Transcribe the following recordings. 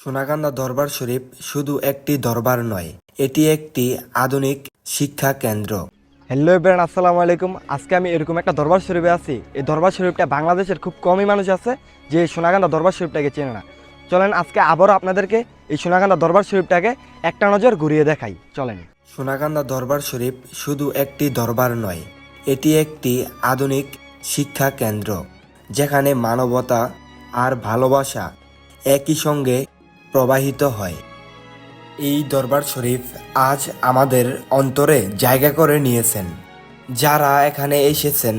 সোনাকান্দা দরবার শরীফ শুধু একটি দরবার নয় এটি একটি আধুনিক শিক্ষা কেন্দ্র। হ্যালো এভরিওয়ান আসসালামু আলাইকুম। আজকে আমি এরকম একটা দরবার শরীফে আছি। এই দরবার শরীফটা বাংলাদেশের খুব কমই মানুষ আছে যে সোনাকান্দা দরবার শরীফটাকে চেনে না। চলেন আজকে আবারও আপনাদেরকে এই সোনাকান্দা দরবার শরীফটাকে একটা নজর ঘুরিয়ে দেখাই। চলেন। সোনাকান্দা দরবার শরীফ শুধু একটি দরবার নয় এটি একটি আধুনিক শিক্ষা কেন্দ্র যেখানে মানবতা আর ভালোবাসা একই সঙ্গে প্রবাহিত হয়। এই দরবার শরীফ আজ আমাদের অন্তরে জায়গা করে নিয়েছেন। যারা এখানে এসেছেন,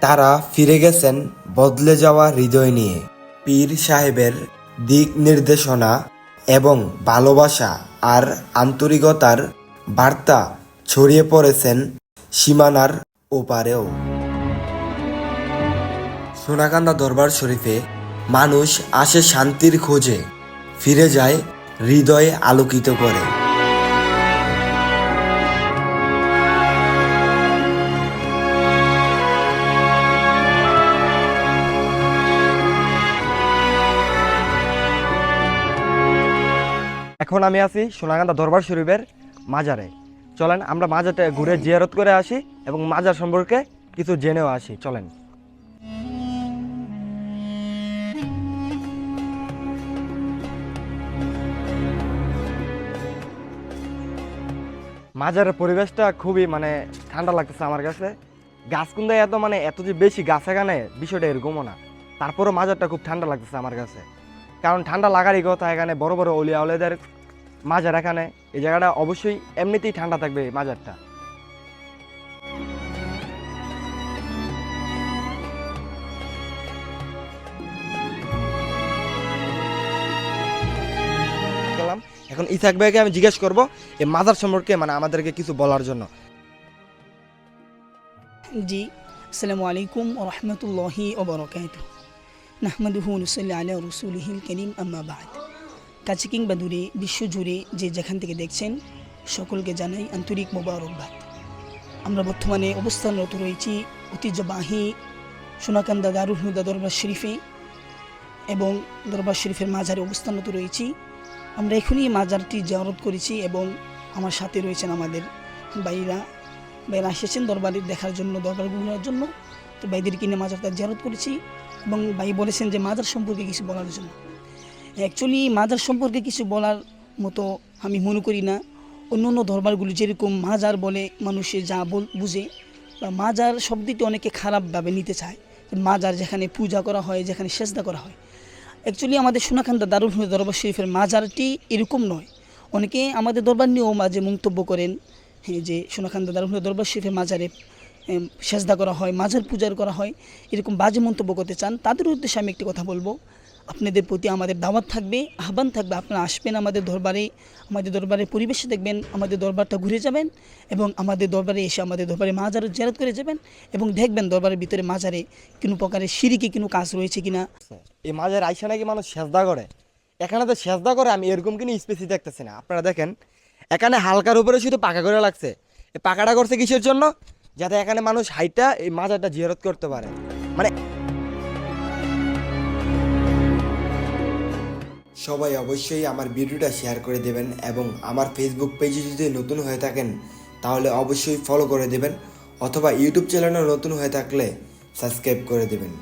তারা ফিরে গেছেন বদলে যাওয়া হৃদয় নিয়ে। পীর সাহেবের দিক নির্দেশনা এবং ভালোবাসা আর আন্তরিকতার বার্তা ছড়িয়ে পড়েছেন সীমানার ওপারেও। সোনাকান্দা দরবার শরীফে মানুষ আসে শান্তির খোঁজে। ফিরে যায় হৃদয়ে আলোকিত করে। এখন আমি আছি সোনাকান্দা দরবার শরীফের মাজারে। চলেন, আমরা মাজারটা ঘুরে জিয়ারত করে আসি এবং মাজার সম্পর্কে কিছু জেনেও আসি। চলেন। মাজারের পরিবেশটা খুবই মানে ঠান্ডা লাগতেছে আমার কাছে। গাছ কুন্দায় এত মানে এত যে বেশি গাছ এখানে, বিষয়টা এরকমও না। তারপরও মাজারটা খুব ঠান্ডা লাগতেছে আমার কাছে। কারণ ঠান্ডা লাগারই কথা এখানে বড় বড় অলিয়া অলিয়াদের মাজার এখানে। এই জায়গাটা অবশ্যই এমনিতেই ঠান্ডা থাকবে এই মাজারটা। এখন ইসাক ভাইকে আমি জিজ্ঞেস করব এই মাজার সম্পর্কে মানে আমাদেরকে কিছু বলার জন্য। জি, আসসালামু আলাইকুম ওরহমতুল্লাহি ওবরকাত নাহমাদুহু নুসল্লি আলা রসুলহিল করিম, আম্মা বাদ। কাছে কিংবা দূরে বিশ্বজুড়ে যে যেখান থেকে দেখছেন, সকলকে জানাই আন্তরিক মোবারকবাদ। আমরা বর্তমানে অবস্থানরত রয়েছি ঐতিহ্যবাহী সোনাকান্দা দারুল হুদা দরবার শরীফে এবং দরবার শরীফের মাঝারে অবস্থানরত রয়েছি আমরা এখনই মাজারটি জারত করেছি এবং আমার সাথে রয়েছেন আমাদের বাইরা ভাইরা এসেছেন দরবারে দেখার জন্য, দরবার ঘুরার জন্য। তো ভাইদের কিনে মাজারটা জারত করেছি এবং ভাই বলেছেন যে মাজার সম্পর্কে কিছু বলার জন্য। অ্যাকচুয়ালি মাজার সম্পর্কে কিছু বলার মতো আমি মনে করি না। অন্য অন্য দরবারগুলি যেরকম মাজার বলে মানুষে যা বল, বুঝে। বা মাজার শব্দটি অনেকে খারাপভাবে নিতে চায়। মাজার যেখানে পূজা করা হয়, যেখানে সেজদা করা হয়। অ্যাকচুয়ালি আমাদের সোনাকান্দা দারুল হুদা দরবার শরীফের মাজারটি এরকম নয়। অনেকে আমাদের দরবার নিয়েও মাঝে মন্তব্য করেন হ্যাঁ যে সোনাখান্দা দারুল হুদা দরবার শরীফের মাজারে সেজদা করা হয়, মাজার পূজার করা হয়, এরকম বাজে মন্তব্য করতে চান, তাদের উদ্দেশ্যে আমি একটি কথা বলব। আপনাদের প্রতি আমাদের দাওয়াত থাকবে, আহ্বান থাকবে। আপনারা আসবেন আমাদের দরবারে, আমাদের দরবারের পরিবেশে দেখবেন আমাদের দরবারটা ঘুরে যাবেন এবং আমাদের দরবারে এসে আমাদের দরবারে মাজার জেরাত করে যাবেন এবং দেখবেন দরবারের ভিতরে মাজারে কোনো প্রকারের সিঁড়িকে কোনো কাজ রয়েছে কিনা। এই মাঝের আইসা নাকি মানুষ সেজদা করে। এখানে তো সেজদা করে, আমি এরকম কিন্তু স্পেসি দেখতেছি না। আপনারা দেখেন, এখানে হালকার উপরে শুধু পাকা করে লাগছে। পাকাটা করছে কিসের জন্য? যাতে এখানে মানুষ হাইটা এই মাজারটা জিয়ারত করতে পারে। মানে সবাই অবশ্যই আমার ভিডিওটা শেয়ার করে দেবেন এবং আমার ফেসবুক পেজে যদি নতুন হয়ে থাকেন, তাহলে অবশ্যই ফলো করে দেবেন অথবা ইউটিউব চ্যানেলও নতুন হয়ে থাকলে সাবস্ক্রাইব করে দেবেন।